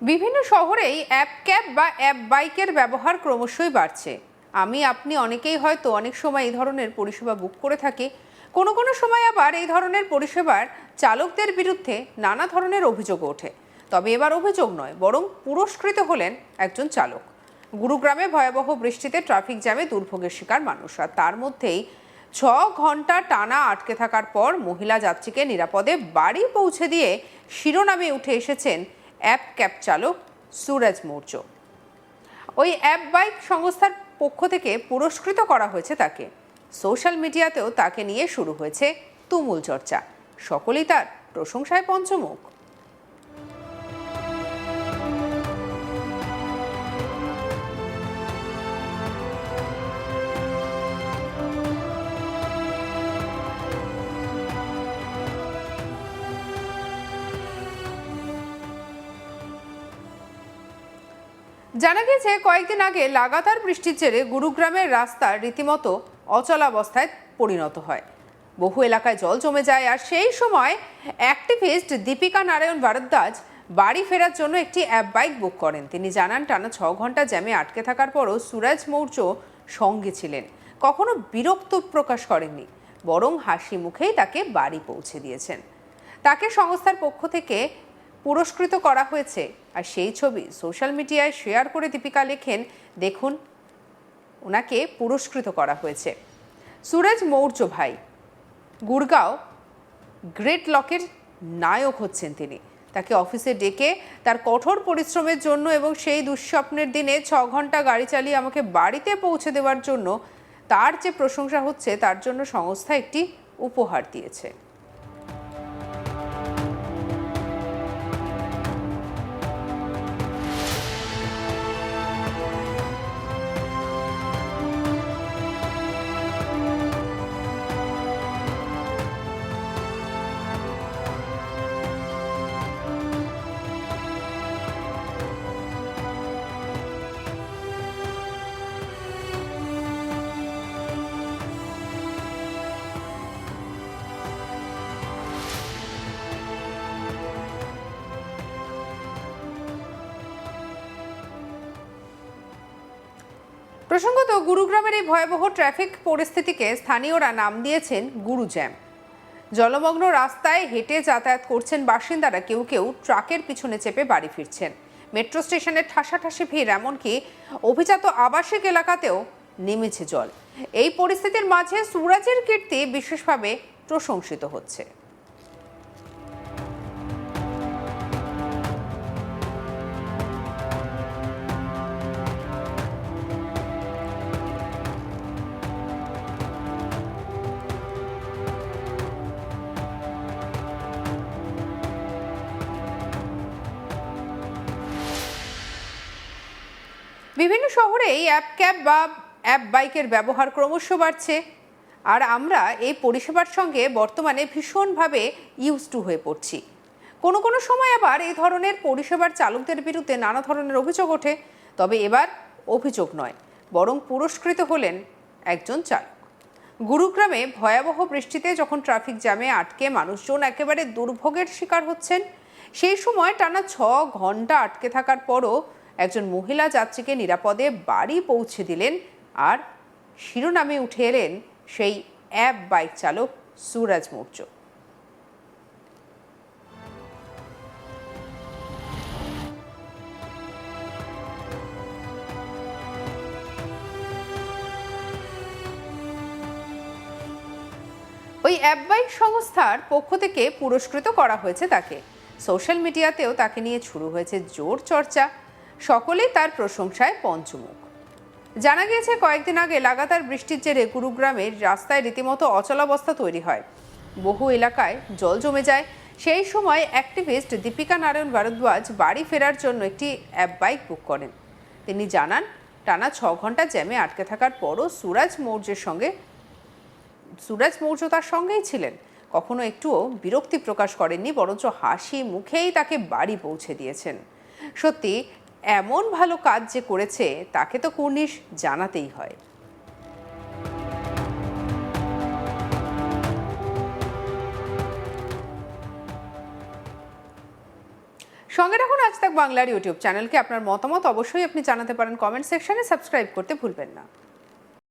বিভিন্ন শহরেই app cab বা অ্যাপ বাইকের ব্যবহার ক্রমশই বাড়ছে। আমি, আপনি অনেকেই হয়তো অনেক সময় এই ধরনের পরিষেবা বুক করে থাকি। কোনো কোনো সময় আবার এই ধরনের পরিষেবার চালকদের বিরুদ্ধে নানা ধরনের অভিযোগ ওঠে। তবে এবার অভিযোগ নয়, বরং পুরস্কৃত হলেন একজন চালক। গুরুগ্রামে ভয়াবহ বৃষ্টিতে ট্রাফিক জ্যামে দুর্ভোগের শিকার মানুষ, আর তার মধ্যেই ছ ঘণ্টা টানা আটকে থাকার পর মহিলা যাত্রীকে নিরাপদে বাড়ি পৌঁছে দিয়ে শিরোনামে উঠে এসেছেন অ্যাপ ক্যাব চালক সুরজ মৌর্য। ওই অ্যাপ বাইক সংস্থার পক্ষ থেকে পুরস্কৃত করা হয়েছে তাকে। সোশ্যাল মিডিয়াতেও তাকে নিয়ে শুরু হয়েছে তুমুল চর্চা। সকলেই তার প্রশংসায় পঞ্চমুখ। জানা গেছে কয়েকদিন আগে লাগাতার বৃষ্টির জেরে গুরুগ্রামের রাস্তা রীতিমতো অচলাবস্থায় পরিণত হয়। বহু এলাকায় জল জমে যায় আর সেই সময় অ্যাক্টিভিস্ট দীপিকা নারায়ণ ভারদ্বাজ বাড়ি ফেরার জন্য একটি অ্যাপ বাইক বুক করেন। তিনি জানান, টানা ছ ঘণ্টা জ্যামে আটকে থাকার পরও সুরাজ মৌর্য সঙ্গে ছিলেন। কখনো বিরক্ত প্রকাশ করেননি, বরং হাসি মুখেই তাকে বাড়ি পৌঁছে দিয়েছেন। তাকে সংস্থার পক্ষ থেকে পুরস্কৃত করা হয়েছে। আর সেই ছবি সোশ্যাল মিডিয়ায় শেয়ার করে দীপিকা লেখেন, দেখুন, ওনাকে পুরস্কৃত করা হয়েছে। সুরজ মৌর্য ভাই গুড়গাঁও গ্রেট লকের নায়ক হচ্ছেন তিনি। তাকে অফিসে ডেকে তার কঠোর পরিশ্রমের জন্য এবং সেই দুঃস্বপ্নের দিনে ছ ঘণ্টা গাড়ি চালিয়ে আমাকে বাড়িতে পৌঁছে দেওয়ার জন্য তার যে প্রশংসা হচ্ছে, তার জন্য সংস্থা একটি উপহার দিয়েছে। প্রসঙ্গত, গুরুগ্রামের এই ভয়াবহ ট্রাফিক পরিস্থিতিকে স্থানীয়রা নাম দিয়েছেন গুরু জ্যাম জলমগ্ন রাস্তায় হেঁটে যাতায়াত করছেন বাসিন্দারা। কেউ কেউ ট্রাকের পিছনে চেপে বাড়ি ফিরছেন। মেট্রো স্টেশনের ঠাসাঠাসি ভিড়, এমনকি অভিজাত আবাসিক এলাকাতেও নেমেছে জল। এই পরিস্থিতির মাঝে সুরাজের কীর্তি বিশেষভাবে প্রশংসিত হচ্ছে। বিভিন্ন শহরে এই অ্যাপ ক্যাব বা অ্যাপ বাইকের ব্যবহার ক্রমশ বাড়ছে। আর আমরা এই পরিষেবার সঙ্গে বর্তমানে ভীষণভাবে ইউজ টু হয়ে পড়ছি। কোনো কোনো সময় আবার এই ধরনের পরিষেবার চালকদের বিরুদ্ধে নানা ধরনের অভিযোগ ওঠে, তবে এবার অভিযোগ নয়, বরং পুরস্কৃত হলেন একজন চালক। গুরুগ্রামে ভয়াবহ বৃষ্টিতে যখন ট্রাফিক জ্যামে আটকে মানুষজন একেবারে দুর্ভোগের শিকার হচ্ছেন, সেই সময় টানা ছ ঘণ্টা আটকে থাকার পরও একজন মহিলা যাত্রীকে নিরাপদে বাড়ি পৌঁছে দিলেন আর শিরোনামে উঠে এলেন সেই অ্যাপ বাইক চালক সুরাজ মৌর্য। ওই অ্যাপ বাইক সংস্থার পক্ষ থেকে পুরস্কৃত করা হয়েছে তাকে। সোশ্যাল মিডিয়াতেও তাকে নিয়ে শুরু হয়েছে জোর চর্চা। সকলেই তার প্রশংসায় পঞ্চমুখ। জানা গিয়েছে, কয়েকদিন আগে লাগাতার বৃষ্টির জেরে গুরুগ্রামের রাস্তায় রীতিমতো অচলাবস্থা তৈরি হয়। বহু এলাকায় জল জমে যায়। সেই সময় অ্যাক্টিভিস্ট দীপিকা নারায়ণ ভারদ্বাজ বাড়ি ফেরার জন্য একটি অ্যাপ বাইক বুক করেন। তিনি জানান, টানা ছ ঘণ্টা জ্যামে আটকে থাকার পরও সুরাজ মৌর্যের সঙ্গে, সুরাজ মৌর্য তার সঙ্গেই ছিলেন। কখনো একটুও বিরক্তি প্রকাশ করেননি, বরঞ্চ হাসি মুখেই তাকে বাড়ি পৌঁছে দিয়েছেন। সত্যি এমন ভালো কাজ যে করেছে, তাকে তো কুর্নিশ জানাতেই হয়। সঙ্গে রাখুন আজ তাক বাংলার ইউটিউব চ্যানেলকে। আপনার মতামত অবশ্যই আপনি জানাতে পারেন কমেন্ট সেকশনে। সাবস্ক্রাইব করতে ভুলবেন না।